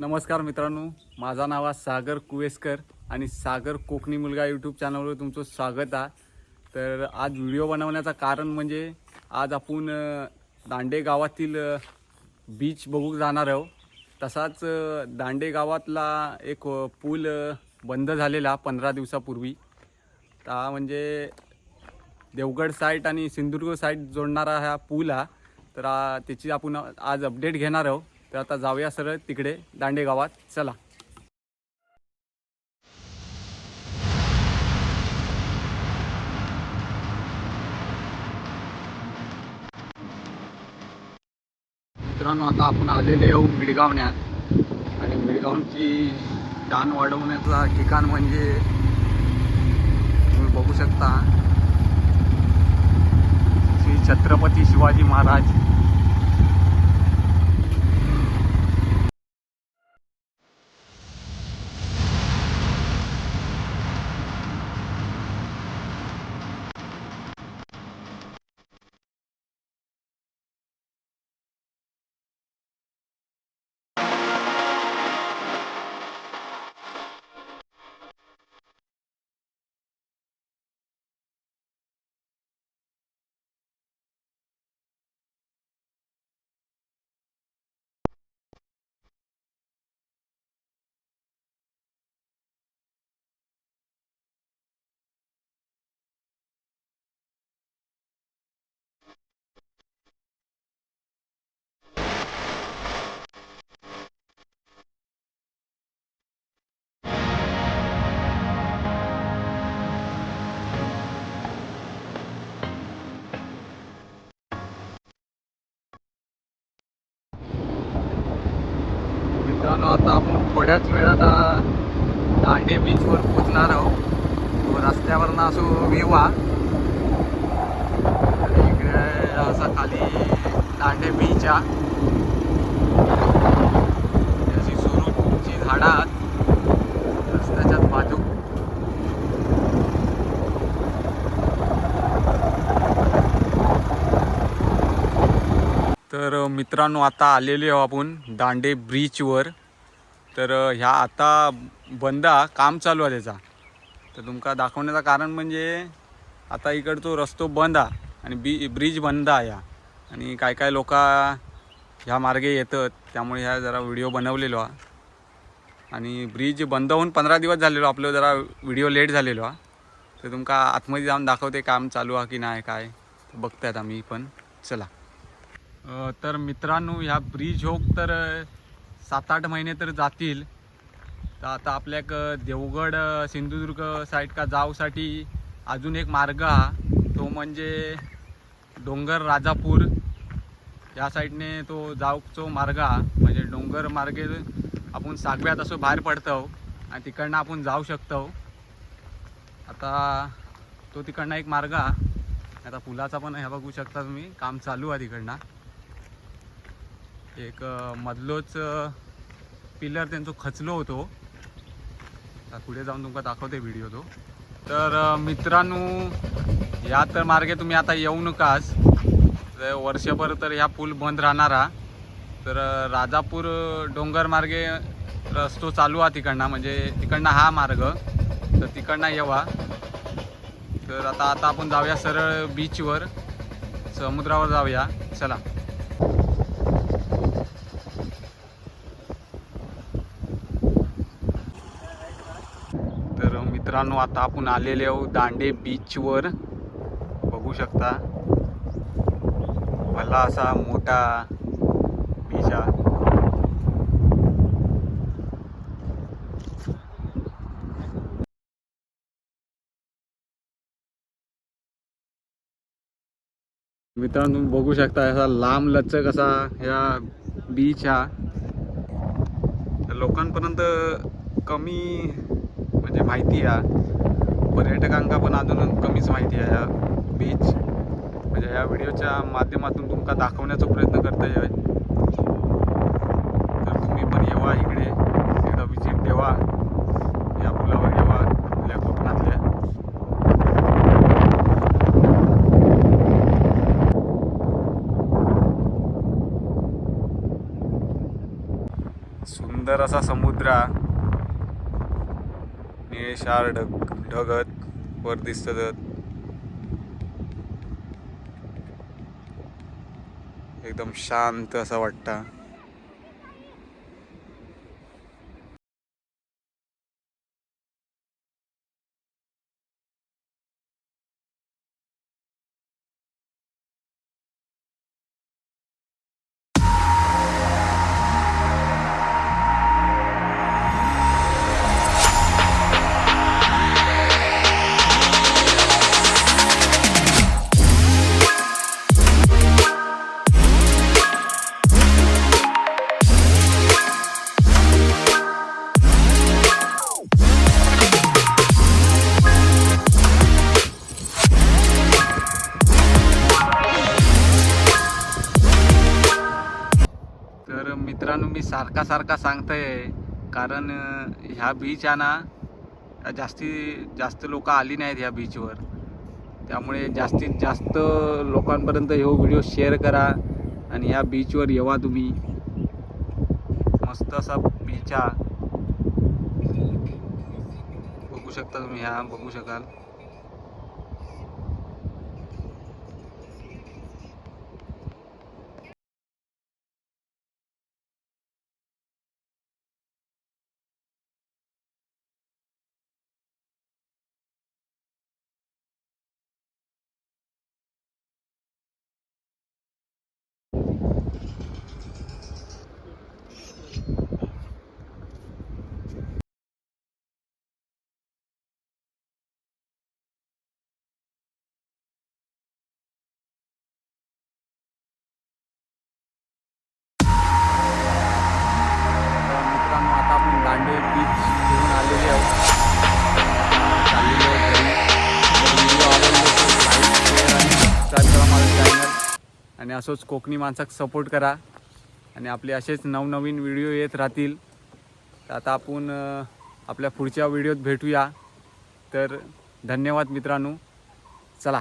नमस्कार मित्रांनो माझा नाव आहे सागर कुवेसकर आणि सागर कोकणी मुलगा यूट्यूब चॅनलवर तुमचं स्वागत आहे. तर आज व्हिडिओ बनवण्याचं कारण म्हणजे आज आपण दांडे गावातील बीच बघू जाणार आहोत. तसाच दांडे गावातला एक पूल बंद झालेला पंधरा दिवसापूर्वी. ता म्हणजे देवगड साईट आणि सिंधुदुर्ग साईट जोडणारा हा पूल हा तर त्याची आपण आज अपडेट घेणार आहोत. तर आता जाऊया सरळ तिकडे दांडे गावात. चला. मित्रांनो आता आपण आलेले आहोत मिडगावण्यात आणि मिडगावची दान वाढवण्याचा ठिकाण म्हणजे तुम्ही बघू शकता. श्री छत्रपती शिवाजी महाराज थोड्याच वेळात दांडे बीचवर पोचणार आहोत. रस्त्यावरनं असो व्ह्यू हा. इकडे असा खाली दांडे बीच हा. अशी सुरूची झाडं आहात. रस्त्याच्याच बाजू. तर मित्रांनो आता आलेले आहो आपण दांडे ब्रिजवर तर ह्या आता बंद काम चालू आहे त्याचा. तर तुमका दाखवण्याचं कारण म्हणजे आता इकडचो रस्तो बंद आहे आणि बी ब्रिज बंद आहे या आणि काय काय लोक ह्या मार्गे येतात त्यामुळे ह्या जरा व्हिडिओ बनवलेलो हा. आणि ब्रिज बंद होऊन पंधरा दिवस झालेलो आपलं जरा व्हिडिओ लेट झालेलो हा. तर तुमका आतमध्ये जाऊन दाखवते काम चालू आहे की नाही काय. बघतायत आम्ही पण. चला. तर मित्रांनो ह्या ब्रिज होक तर सात आठ महिने तर जातील. तर आता आपल्याक देवगड सिंधुदुर्ग साईड का जाऊसाठी अजून एक मार्ग हा. तो म्हणजे डोंगर राजापूर. या साईडने तो जाऊचो मार्ग हा. म्हणजे डोंगर मार्गे आपण सागव्यात असं बाहेर पडतो आणि तिकडनं आपण जाऊ शकतो आता तो तिकडनं एक मार्ग हा. आता पुलाचा पण ह्या बघू शकता तुम्ही. काम चालू आहे तिकडनं. एक मधलोच पिलर त्यांचो खचलो होतो. पुढे जाऊन तुमका दाखवते व्हिडिओ तो. तर मित्रांनो या तर मार्गे तुम्ही आता येऊ नकाच वर्षभर तर ह्या पूल बंद राहणार. तर राजापूर डोंगर मार्गे रस्तो चालू आहे तिकडनं. म्हणजे तिकडनं हा मार्ग. तर तिकडनं येवा. तर आता आता आपण जाऊया सरळ बीचवर समुद्रावर जाऊया. चला तर मित्रांनो आता आपण आलेले आहोत दांडे बीचवर बघू शकता. भला असा मोठा बीच हा. मित्रांनो तुम्ही बघू शकता असा लांब लचक असा ह्या बीच हा. लोकांपर्यंत कमी म्हणजे माहिती आहे. पर्यटकांका पण अजून कमीच माहिती आहे. ह्या बीच म्हणजे ह्या व्हिडिओच्या माध्यमातून तुमका दाखवण्याचा प्रयत्न करता येईल. तर तुम्ही पण येवा इकडे. एकदा विजिट देवा या पुलावर येवा. आपल्या कोकणातल्या. सुंदर असा समुद्र. निळेशार ढग ढगत वर दिसतत. एकदम शांत असं वाटतं. सारखा सारखा सांगतंय. कारण ह्या बीच आहे ना जास्ती जास्त लोक आली नाहीत ह्या बीचवर त्यामुळे जास्तीत जास्त लोकांपर्यंत हे व्हिडिओ शेअर करा आणि ह्या बीचवर येवा तुम्ही. मस्त असा बीच हा बघू शकता तुम्ही ह्या बघू शकाल. आणि असंच कोकणी माणसाक सपोर्ट करा. आणि आपले असेच नवनवीन व्हिडिओ येत राहतील. तर आता आपण आपल्या पुढच्या व्हिडिओत भेटूया. तर धन्यवाद मित्रांनो. चला.